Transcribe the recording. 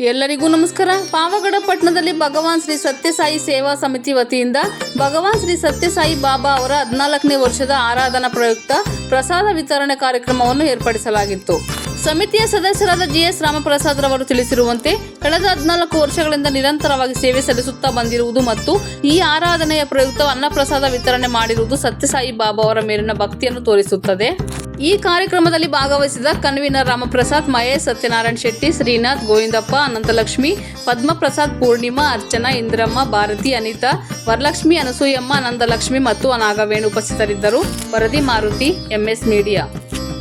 ಎಲ್ಲರಿಗೂ ನಮಸ್ಕಾರ. ಪಾವಗಡ ಪಟ್ಟಣದಲ್ಲಿ ಭಗವಾನ್ ಶ್ರೀ ಸತ್ಯಸಾಯಿ ಸೇವಾ ಸಮಿತಿ ವತಿಯಿಂದ ಭಗವಾನ್ ಶ್ರೀ ಸತ್ಯಸಾಯಿ ಬಾಬಾ ಅವರ ಹದಿನಾಲ್ಕನೇ ವರ್ಷದ ಆರಾಧನಾ ಪ್ರಯುಕ್ತ ಪ್ರಸಾದ ವಿತರಣೆ ಕಾರ್ಯಕ್ರಮವನ್ನು ಏರ್ಪಡಿಸಲಾಗಿತ್ತು. ಸಮಿತಿಯ ಸದಸ್ಯರಾದ ಜಿಎಸ್ ರಾಮಪ್ರಸಾದ್ ರವರು ತಿಳಿಸಿರುವಂತೆ, ಕಳೆದ ಹದಿನಾಲ್ಕು ವರ್ಷಗಳಿಂದ ನಿರಂತರವಾಗಿ ಸೇವೆ ಸಲ್ಲಿಸುತ್ತಾ ಬಂದಿರುವುದು ಮತ್ತು ಈ ಆರಾಧನೆಯ ಪ್ರಯುಕ್ತ ಅನ್ನಪ್ರಸಾದ ವಿತರಣೆ ಮಾಡಿರುವುದು ಸತ್ಯಸಾಯಿ ಬಾಬಾ ಅವರ ಮೇಲಿನ ಭಕ್ತಿಯನ್ನು ತೋರಿಸುತ್ತದೆ. ಈ ಕಾರ್ಯಕ್ರಮದಲ್ಲಿ ಭಾಗವಹಿಸಿದ ಕನ್ವೀನರ್ ರಾಮಪ್ರಸಾದ್, ಮಹೇಶ್ ಸತ್ಯನಾರಾಯಣ ಶೆಟ್ಟಿ, ಶ್ರೀನಾಥ್ ಗೋವಿಂದಪ್ಪ, ಅನಂತಲಕ್ಷ್ಮಿ, ಪದ್ಮಪ್ರಸಾದ್ ಪೂರ್ಣಿಮಾ, ಅರ್ಚನಾ, ಇಂದ್ರಮ್ಮ, ಭಾರತಿ, ಅನಿತಾ, ವರಲಕ್ಷ್ಮಿ, ಅನಸೂಯಮ್ಮ ಅನಂದಲಕ್ಷ್ಮಿ ಮತ್ತು ನಾಗವೇಣು ಉಪಸ್ಥಿತರಿದ್ದರು. ವರದಿ Maruti, MS media.